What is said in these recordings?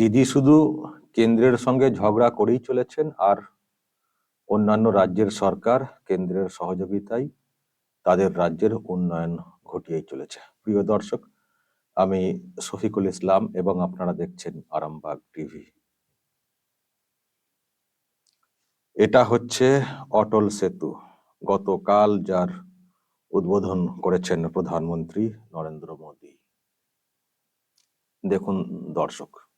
দিদি শুধু কেন্দ্রের সঙ্গে ঝগড়া করেই চলেছেন আর অন্যান্য রাজ্যের সরকার কেন্দ্রের সহযোগিতায় তাদের রাজ্যের উন্নয়ন ঘটিয়েই চলেছে। প্রিয় দর্শক, আমি শফিকুল ইসলাম এবং আপনারা দেখছেন আরামবাগ টিভি। এটা হচ্ছে অটল সেতু। গতকাল যার উদ্বোধন করেছেন প্রধানমন্ত্রী নরেন্দ্র মোদী। দেখুন দর্শক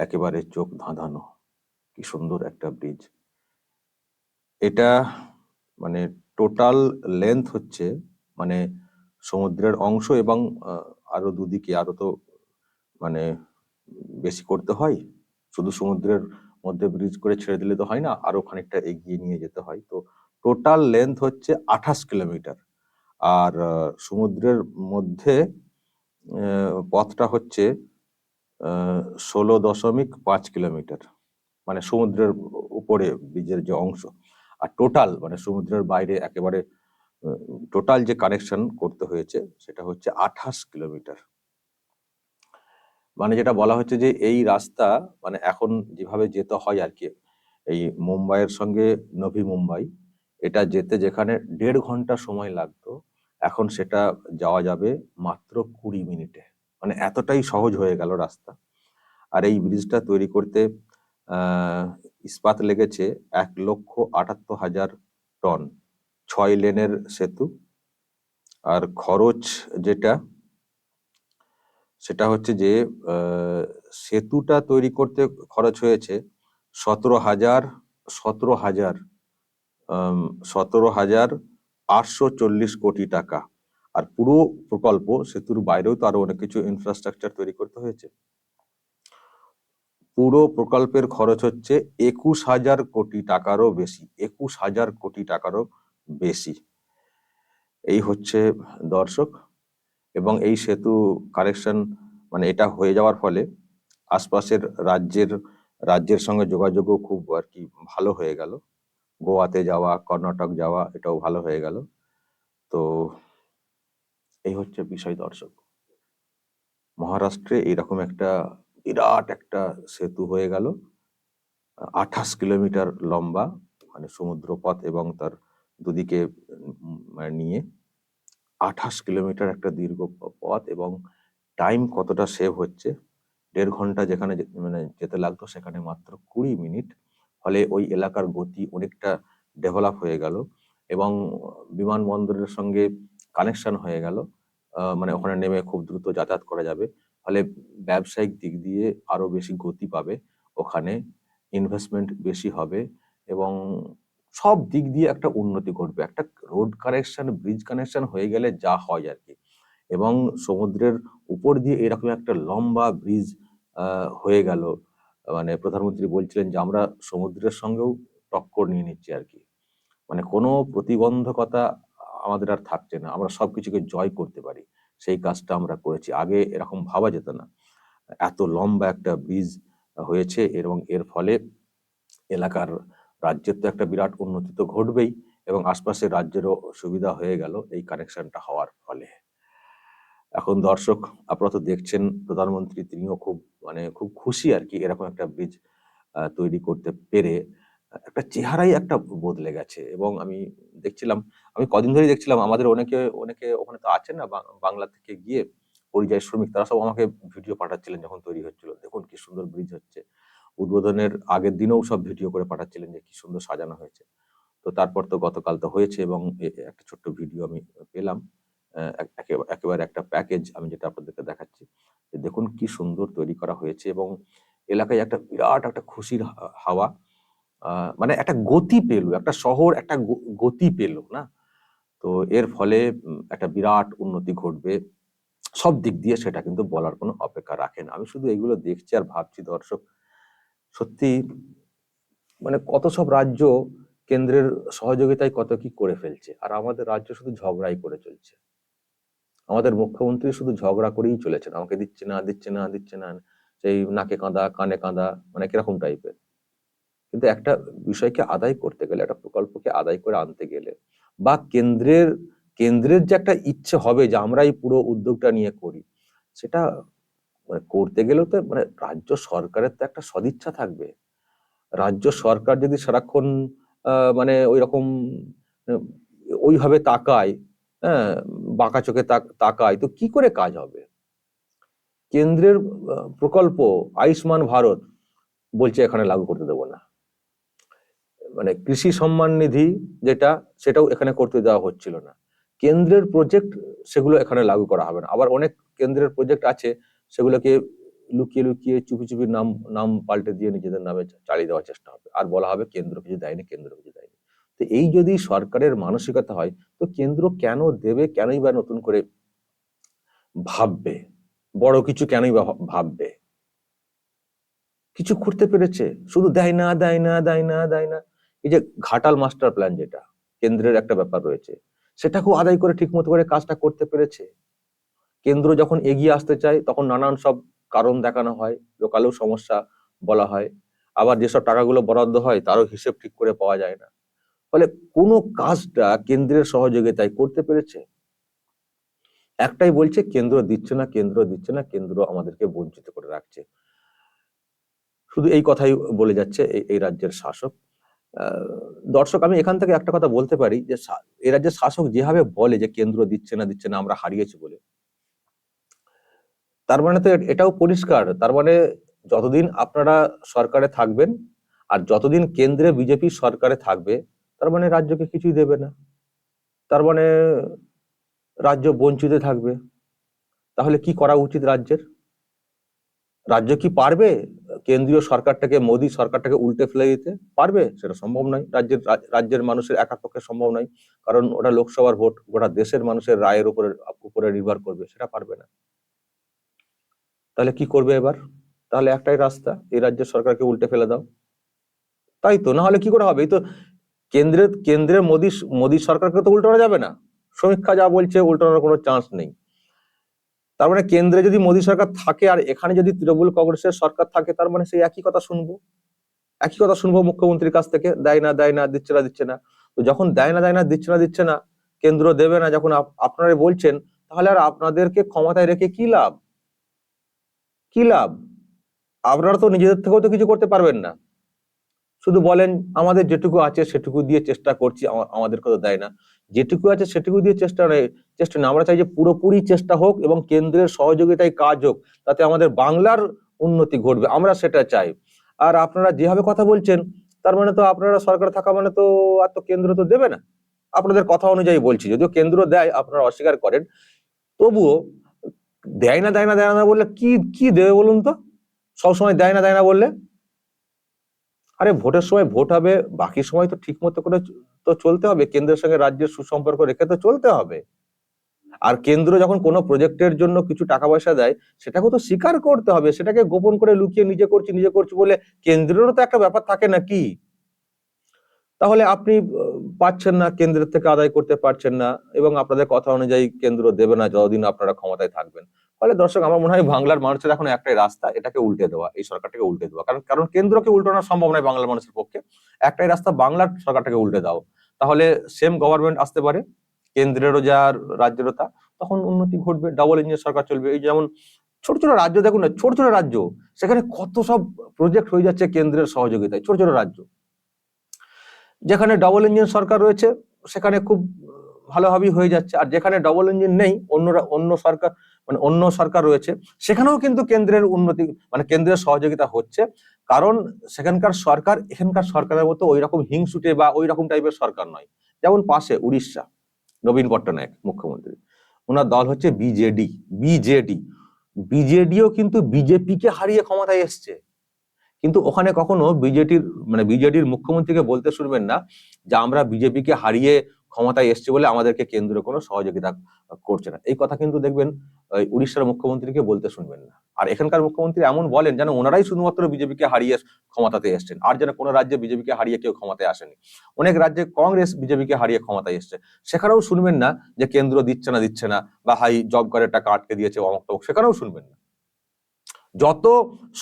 একেবারে চোখ ধাঁধানো। কি সুন্দর একটা ব্রিজ এটা মানে টোটাল লেন্থ হচ্ছে মানে সমুদ্রের অংশ এবং আরও দুদিকে আরও তো মানে বেশি করতে হয়। শুধু সমুদ্রের মধ্যে ব্রিজ করে ছেড়ে দিলে তো হয় না, আরও খানিকটা এগিয়ে নিয়ে যেতে হয়। তো টোটাল লেন্থ হচ্ছে আঠাশ কিলোমিটার। আর সমুদ্রের মধ্যে পথটা হচ্ছে ষোলো দশমিক পাঁচ কিলোমিটার মানে সমুদ্রের উপরে ব্রিজের যে অংশ। আর টোটাল মানে সমুদ্রের বাইরে একেবারে টোটাল যে কানেকশন করতে হয়েছে, সেটা হচ্ছে আঠাশ কিলোমিটার। মানে যেটা বলা হচ্ছে যে এই রাস্তা মানে এখন যেভাবে যেতে হয় আর কি, এই মুম্বাইয়ের সঙ্গে নভি মুম্বাই, এটা যেতে যেখানে দেড় ঘণ্টা সময় লাগতো, এখন সেটা যাওয়া যাবে মাত্র কুড়ি মিনিটে। মানে এতটাই সহজ হয়ে গেল রাস্তা। আর এই ব্রিজটা তৈরি করতে ইস্পাত লেগেছে এক লক্ষ আটাত্তর হাজার টন, ছয় লেনের সেতু। আর খরচ যেটা, সেটা হচ্ছে যে সেতুটা তৈরি করতে খরচ হয়েছে সতেরো হাজার সতেরো হাজার সতেরো হাজার আটশো চল্লিশ কোটি টাকা। আর পুরো প্রকল্প সেতুর বাইরেও তো আরও অনেক কিছু ইনফ্রাস্ট্রাকচার তৈরি করতে হয়েছে। পুরো প্রকল্পের খরচ হচ্ছে একুশ হাজার কোটি টাকারও বেশি, একুশ হাজার কোটি টাকারও বেশি। এই হচ্ছে দর্শক, এবং এই সেতু কারেকশন মানে এটা হয়ে যাওয়ার ফলে আশপাশের রাজ্যের রাজ্যের সঙ্গে যোগাযোগও খুব আর কি ভালো হয়ে গেল। গোয়াতে যাওয়া, কর্ণাটক যাওয়া, এটাও ভালো হয়ে গেল। তো এই হচ্ছে বিষয় দর্শক। মহারাষ্ট্রে এইরকম একটা বিরাট একটা সেতু হয়ে গেল। আঠাশ কিলোমিটার লম্বা মানে সমুদ্রপথ এবং তার দুদিকে মানে নিয়ে আঠাশ কিলোমিটার একটা দীর্ঘ পথ এবং টাইম কতটা সেভ হচ্ছে, দেড় ঘণ্টা যেখানে মানে যেতে লাগতো সেখানে মাত্র কুড়ি মিনিট। ফলে ওই এলাকার গতি অনেকটা ডেভেলপ হয়ে গেল এবং বিমানবন্দরের সঙ্গে কানেকশন হয়ে গেল। মানে ওখানে নেমে খুব দ্রুত যাতায়াত করা যাবে। ফলে ব্যবসায়িক দিক দিয়ে আরও বেশি গতি পাবে। ওখানে ইনভেস্টমেন্ট বেশি হবে এবং সব দিক দিয়ে একটা উন্নতি ঘটবে। একটা রোড কানেকশন ব্রিজ কানেকশন হয়ে গেলে যা হয় আর কি। এবং সমুদ্রের উপর দিয়ে এরকম একটা লম্বা ব্রিজ হয়ে গেল। মানে প্রধানমন্ত্রী বলছিলেন যে, আমরা সমুদ্রের সঙ্গেও টক্কর নিয়ে নিচ্ছি আর কি। মানে কোনো প্রতিবন্ধকতা আমাদের আর থাকছে না। আমরা সবকিছুকে জয় করতে পারি। সেই কাজটা আমরা করেছি। আগে এরকম ভাবা যেত না। এত লম্বা একটা ব্রিজ হয়েছে এবং এর ফলে এলাকার রাজ্যের তো একটা বিরাট উন্নতি তো ঘটবেই এবং আশপাশের রাজ্যেরও সুবিধা হয়ে গেল এই কানেকশনটা হওয়ার ফলে। এখন দর্শক, আপনারা তো দেখছেন প্রধানমন্ত্রী তিনিও খুব মানে খুব খুশি আর কি এরকম একটা ব্রিজ তৈরি করতে পেরে। একটা চেহারাই একটা বদলে গেছে এবং আমি দেখছিলাম, আমি কদিন ধরেই দেখছিলাম আমাদের অনেকে অনেকে ওখানে তো আছেন না বাংলা থেকে গিয়ে পরিযায়ী শ্রমিক, তারা সব আমাকে ভিডিও পাঠাচ্ছিলেন যখন তৈরি হচ্ছিল। দেখুন কি সুন্দর ব্রিজ হচ্ছে। উদ্বোধনের আগের দিনেও সব ভিডিও করে পাঠাচ্ছিলেন যে কি সুন্দর সাজানো হয়েছে। তো তারপর তো গতকাল তো হয়েছে এবং একটা ছোট্ট ভিডিও আমি পেলাম। এক- একে- একেবারে একটা প্যাকেজ আমি যেটা আপনাদেরকে দেখাচ্ছি। দেখুন কি সুন্দর তৈরি করা হয়েছে এবং এলাকায় একটা বিরাট একটা খুশির হাওয়া মানে একটা গতি পেল, একটা শহর একটা গতি পেল, না? তো এর ফলে একটা বিরাট উন্নতি ঘটবে। সব দিক দিয়ে সেটা কিন্তু বলার কোনো অপেক্ষা রাখে না। আমি শুধু এগুলো দেখছি আর ভাবছি, দর্শক, সত্যি মানে কত সব রাজ্য কেন্দ্রের সহযোগিতায় কত কি করে ফেলছে। আর আমাদের রাজ্য শুধু ঝগড়াই করে চলছে। আমাদের মুখ্যমন্ত্রী শুধু ঝগড়া করেই চলেছেন। আমাকে দিচ্ছে না দিচ্ছে না দিচ্ছে না, সেই নাকে কাঁদা, কানে কাঁদা মানে কীরকম টাইপের কিন্তু একটা বিষয়কে আদায় করতে গেলে, একটা প্রকল্পকে আদায় করে আনতে গেলে বা কেন্দ্রের কেন্দ্রের যে একটা ইচ্ছে হবে যে আমরা এই পুরো উদ্যোগটা নিয়ে করি, সেটা মানে করতে গেলেও তো মানে রাজ্য সরকারের তো একটা সদিচ্ছা থাকবে। রাজ্য সরকার যদি সারাক্ষণ মানে ওই রকম ওইভাবে তাকায় হ্যাঁ বাঁকা চোখে তাকায়, তো কি করে কাজ হবে? কেন্দ্রের প্রকল্প, আয়ুষ্মান ভারত বলছে এখানে লাগু করতে দেবো না। মানে কৃষি সম্মান নিধি যেটা, সেটাও এখানে করতে দেওয়া হচ্ছিল না। কেন্দ্রের প্রজেক্ট সেগুলো এখানে লাগু করা হবে না। আবার অনেক কেন্দ্রের প্রজেক্ট আছে, সেগুলোকে লুকিয়ে লুকিয়ে চুপি চুপি নাম নাম পাল্টে দিয়ে নিজেদের নামে চালিয়ে দেওয়ার চেষ্টা হবে। আর বলা হবে কেন্দ্র কিছু দেয়নি, কেন্দ্র কিছু দেয়নি। তো এই যদি সরকারের মানসিকতা হয়, তো কেন্দ্র কেন দেবে, কেনই বা নতুন করে ভাববে? বড় কিছু কেনই বা ভাববে? কিছু করতে পেরেছে। শুধু দেয় না দেয় না দেয় না দেয় না। এই যে ঘাটাল মাস্টার প্ল্যান যেটা, কেন্দ্রের একটা ব্যাপার রয়েছে সেটাকেও আদায় করে ঠিক মতো করে কাজটা করতে পেরেছে। কেন্দ্র যখন এগিয়ে আসতে চায়, তখন নানান সব কারণ দেখানো হয়, লোকালেও সমস্যা বলা হয়, আবার যেসব টাকাগুলো বরাদ্দ হয়, তারও হিসেব ঠিক করে পাওয়া যায় না। ফলে কোনো কাজটা কেন্দ্রের সহযোগিতায় করতে পেরেছে? একটাই বলছে, কেন্দ্র দিচ্ছে না, কেন্দ্র দিচ্ছে না, কেন্দ্র আমাদেরকে বঞ্চিত করে রাখছে। শুধু এই কথাই বলে যাচ্ছে এই- রাজ্যের শাসক। দর্শক, আমি এখান থেকে একটা কথা বলতে পারি যে এই রাজ্যের শাসক যেভাবে বলে যে কেন্দ্র দিচ্ছে না দিচ্ছে না, আমরা হারিয়েছি বলে, তার মানে তো এটাও পরিষ্কার। তার মানে যতদিন আপনারা সরকারে থাকবেন আর যতদিন কেন্দ্রে বিজেপি সরকারে থাকবে, তার মানে রাজ্যকে কিছুই দেবে না। তার মানে রাজ্য বঞ্চিত থাকবে। তাহলে কি করা উচিত রাজ্যের? রাজ্য কি পারবে? কেন্দ্রীয় সরকারটাকে, মোদী সরকারটাকে উল্টে ফেলে দিতে পারবে? সেটা সম্ভব নয়। রাজ্যের, রাজ- রাজ্যের মানুষের একার পক্ষে সম্ভব নয়। কারণ ওটা লোকসভার ভোট, গোটা দেশের মানুষের রায়ের উপরে উপরে নির্ভর করবে, সেটা পারবে না। তাহলে কি করবে এবার? তাহলে একটাই রাস্তা, এই রাজ্যের সরকারকে উল্টে ফেলে দাও। তাই তো, না হলে কি করে হবে? এই তো কেন্দ্রের কেন্দ্রের মোদী মোদী সরকারকে তো উল্টানো যাবে না। সমীক্ষা যা বলছে, উল্টানোর কোনো চান্স নেই। তার মানে কেন্দ্রে যদি মোদী সরকার থাকে আর এখানে যদি তৃণমূল কংগ্রেসের সরকার থাকে, তার মানে সেই একই কথা শুনব। একই কথা শুনব মুখ্যমন্ত্রীর কাছ থেকে, দেয় না দেয় না, দিচ্ছে না দিচ্ছে না। তো যখন দেয় না দেয় না, দিচ্ছে না দিচ্ছে না, কেন্দ্র দেবে না, যখন আপ- আপনারা বলছেন, তাহলে আর আপনাদেরকে ক্ষমতায় রেখে কি লাভ? কি লাভ? আপনারা তো নিজেদের থেকেও তো কিছু করতে পারবেন না। শুধু বলেন, আমাদের যেটুকু আছে সেটুকু দিয়ে চেষ্টা করছি, আমা- আমাদেরকে তো দেয় না। যেটুকু আছে সেটুকু দিয়ে চেষ্টা নেই চেষ্টা না আমরা চাই যে পুরোপুরি চেষ্টা হোক এবং কেন্দ্রের সহযোগিতায় কাজ হোক, তাতে আমাদের বাংলার উন্নতি ঘটবে। আমরা সেটা চাই। আর আপনারা যেভাবে কথা বলছেন, তার মানে তো আপনারা সরকার থাকা মানে তো আর তো কেন্দ্র তো দেবে না। আপনাদের কথা অনুযায়ী বলছি, যদিও কেন্দ্র দেয়, আপনারা অস্বীকার করেন। তবুও দেয় না দেয় না দেয় না বললে কি কি দেবে বলুন তো? সবসময় দেয় না দেয় না বললে? আরে ভোটের সময় ভোট হবে, বাকি সময় তো ঠিক মতো করে তো চলতে হবে। কেন্দ্রের সঙ্গে রাজ্যের সুসম্পর্ক রেখে তো চলতে হবে। আর কেন্দ্র যখন কোনো প্রজেক্টের জন্য কিছু টাকা পয়সা দেয় সেটাকে তো স্বীকার করতে হবে। সেটাকে গোপন করে লুকিয়ে নিজে করছি নিজে করছি বলে কেন্দ্রেরও তো একটা ব্যাপার থাকে না কি? তাহলে আপনি পাচ্ছেন না, কেন্দ্রের থেকে আদায় করতে পারছেন না এবং আপনাদের কথা অনুযায়ী কেন্দ্র দেবে না যতদিন আপনারা ক্ষমতায় থাকবেন। ফলে দর্শক, আমার মনে হয় বাংলার মানুষের এখন একটাই রাস্তা, এটাকে উল্টে দেওয়া, এই সরকারটাকে উল্টে দেওয়া। কারণ কারণ কেন্দ্রকে উল্টানো সম্ভব নয় বাংলার মানুষের পক্ষে। একটাই রাস্তা বাংলার সরকারটাকে উল্টে দাও। তাহলে সেম গভর্নমেন্ট আসতে পারে, কেন্দ্রেরও যা রাজ্যেরও তা, তখন উন্নতি ঘটবে ডাবল ইঞ্জিন সরকার চলবে। এই যেমন ছোট ছোট রাজ্য দেখুন না, ছোট ছোট রাজ্য, সেখানে কত সব প্রজেক্ট হয়ে যাচ্ছে কেন্দ্রের সহযোগিতায়, ছোট ছোট রাজ্য। যেখানে ডবল ইঞ্জিন সরকার রয়েছে, সেখানে খুব ভালোভাবেই হয়ে যাচ্ছে। আর যেখানে ডবল ইঞ্জিন নেই, অন্যরা, অন্য সরকার মানে অন্য সরকার রয়েছে, সেখানেও কিন্তু কেন্দ্রের উন্নতি মানে কেন্দ্রের সহযোগিতা হচ্ছে। কারণ সেখানকার সরকার, এখানকার সরকারের মতো ওই রকম হিংসুটে বা ওই রকম টাইপের সরকার নয়। যেমন পাশে উড়িষ্যা, নবীন পট্টনায়ক, মুখ্যমন্ত্রী। ওনার দল হচ্ছে বিজেডি বিজেডি। বিজেডিও কিন্তু বিজেপিকে হারিয়ে ক্ষমতায় এসছে। কিন্তু ওখানে কখনো বিজেপির মানে বিজেডির মুখ্যমন্ত্রীকে বলতে শুনবেন না যে আমরা বিজেপিকে হারিয়ে ক্ষমতায় এসছে বলে আমাদেরকে কেন্দ্র কোনো সহযোগিতা করছে না। এই কথা কিন্তু দেখবেন উড়িষ্যার মুখ্যমন্ত্রীকে বলতে শুনবেন না। আর এখানকার মুখ্যমন্ত্রী এমন বলেন যেন ওনারাই শুধুমাত্র বিজেপিকে হারিয়ে ক্ষমতাতে এসছেন, আর যেন কোনো রাজ্যে বিজেপিকে হারিয়ে কেউ ক্ষমতায় আসেনি। অনেক রাজ্যে কংগ্রেস বিজেপিকে হারিয়ে ক্ষমতায় এসছে। সেখানেও শুনবেন না যে কেন্দ্র দিচ্ছে না দিচ্ছে না, বা হাই জব কার্ডের টাকা আটকে দিয়েছে, অমক তমক, সেখানেও শুনবেন না। যত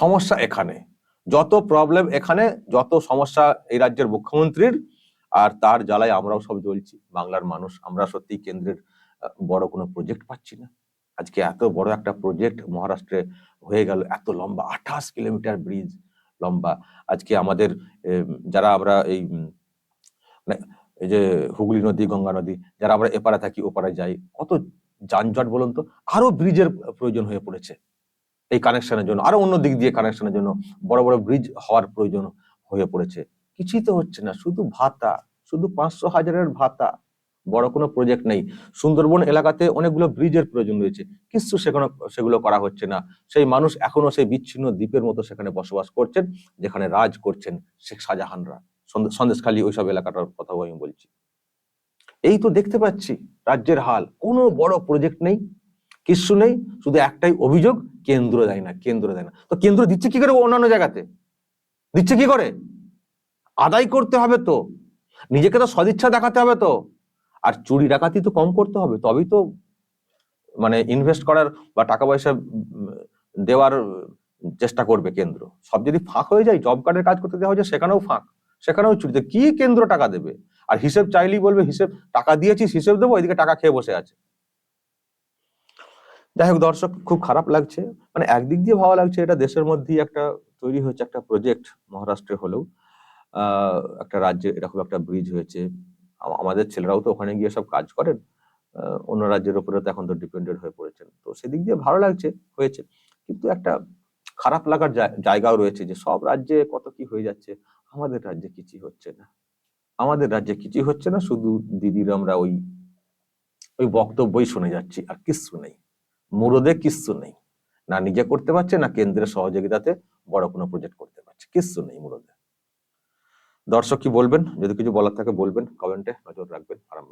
সমস্যা এখানে, যত প্রবলেম এখানে, যত সমস্যা এই রাজ্যের মুখ্যমন্ত্রীর আর তার জ্বালায় আমরাও সব জ্বলছি। বাংলার মানুষ, আমরা সত্যি কেন্দ্রের বড় কোনো প্রজেক্ট পাচ্ছি না। আজকে এত বড় একটা প্রজেক্ট মহারাষ্ট্রে হয়ে গেল, এত লম্বা, আঠাশ কিলোমিটার ব্রিজ লম্বা। আজকে আমাদের যারা আমরা এই মানে এই যে হুগলি নদী, গঙ্গা নদী, যারা আমরা এপারে থাকি, ওপারে যাই, কত যানজট বলুন তো আরও ব্রিজের প্রয়োজন হয়ে পড়েছে। এই কানেকশনের জন্য আরও অন্য দিক দিয়ে কানেকশনের জন্য বড় বড় ব্রিজ হওয়ার প্রয়োজন হয়ে পড়েছে। কিছুই তো হচ্ছে না, শুধু ভাতা, শুধু পাঁচশো হাজারের ভাতা। বড় কোনো প্রজেক্ট নেই। সুন্দরবন এলাকাতে অনেকগুলো ব্রিজের প্রয়োজন রয়েছে। কিছু সেখানে, সেগুলো করা হচ্ছে না। সেই মানুষ এখনও সেই বিচ্ছিন্ন দ্বীপের মতো সেখানে বসবাস করছেন, যেখানে রাজ করছেন শেখ শাহজাহানরা। সন্দেশ- সন্দেশখালী ওইসব এলাকাটার কথাও আমি বলছি। এই তো দেখতে পাচ্ছি রাজ্যের হাল। কোনো বড় প্রজেক্ট নেই, কিছু নেই, শুধু একটাই অভিযোগ, কেন্দ্র দেয় না, কেন্দ্র দেয় না। তো কেন্দ্র দিচ্ছে কি করে অন্যান্য জায়গাতে? দিচ্ছে কি করে? আদায় করতে হবে তো। নিজেকে তো সদিচ্ছা দেখাতে হবে তো। আর চুরি ডাকাতি তো কম করতে হবে, তবেই তো মানে ইনভেস্ট করার বা টাকা পয়সা দেওয়ার চেষ্টা করবে কেন্দ্র। সব যদি ফাঁক হয়ে যায় জব কার্ডের কাজ করতে দেওয়া হয়েছে সেখানেও ফাঁক, সেখানেও চুরিতে কি কেন্দ্র টাকা দেবে? আর হিসেব চাইলেই বলবে, হিসেব, টাকা দিয়েছিস, হিসেব দেবো, এদিকে টাকা খেয়ে বসে আছে। যাই হোক, দর্শক, খুব খারাপ লাগছে। মানে একদিক দিয়ে ভালো লাগছে, এটা দেশের মধ্যেই একটা তৈরি হয়েছে একটা প্রজেক্ট মহারাষ্ট্রে হলেও। একটা রাজ্যে এরকম একটা ব্রিজ হয়েছে। আমাদের ছেলেরাও তো ওখানে গিয়ে সব কাজ করেন। অন্য রাজ্যের উপরে তো এখন তো ডিপেন্ডেন্ট হয়ে পড়েছেন। তো সেদিক দিয়ে ভালো লাগছে, হয়েছে। কিন্তু একটা খারাপ লাগার জায়গাও রয়েছে যে সব রাজ্যে কত কি হয়ে যাচ্ছে, আমাদের রাজ্যে কিছুই হচ্ছে না। আমাদের রাজ্যে কিছুই হচ্ছে না, শুধু দিদির আমরা ওই ওই বক্তব্যই শুনে যাচ্ছি আর কিচ্ছু নেই। মুরদে কিচ্ছু নেই। না নিজে করতে পারছে, না কেন্দ্রের সহযোগিতাতে বড় কোনো প্রজেক্ট করতে পারছে। কিচ্ছু নেই মুরদে। দর্শক কি বলবেন? যদি কিছু বলার থাকে বলবেন কমেন্টে নজর রাখবেন আরম্ভ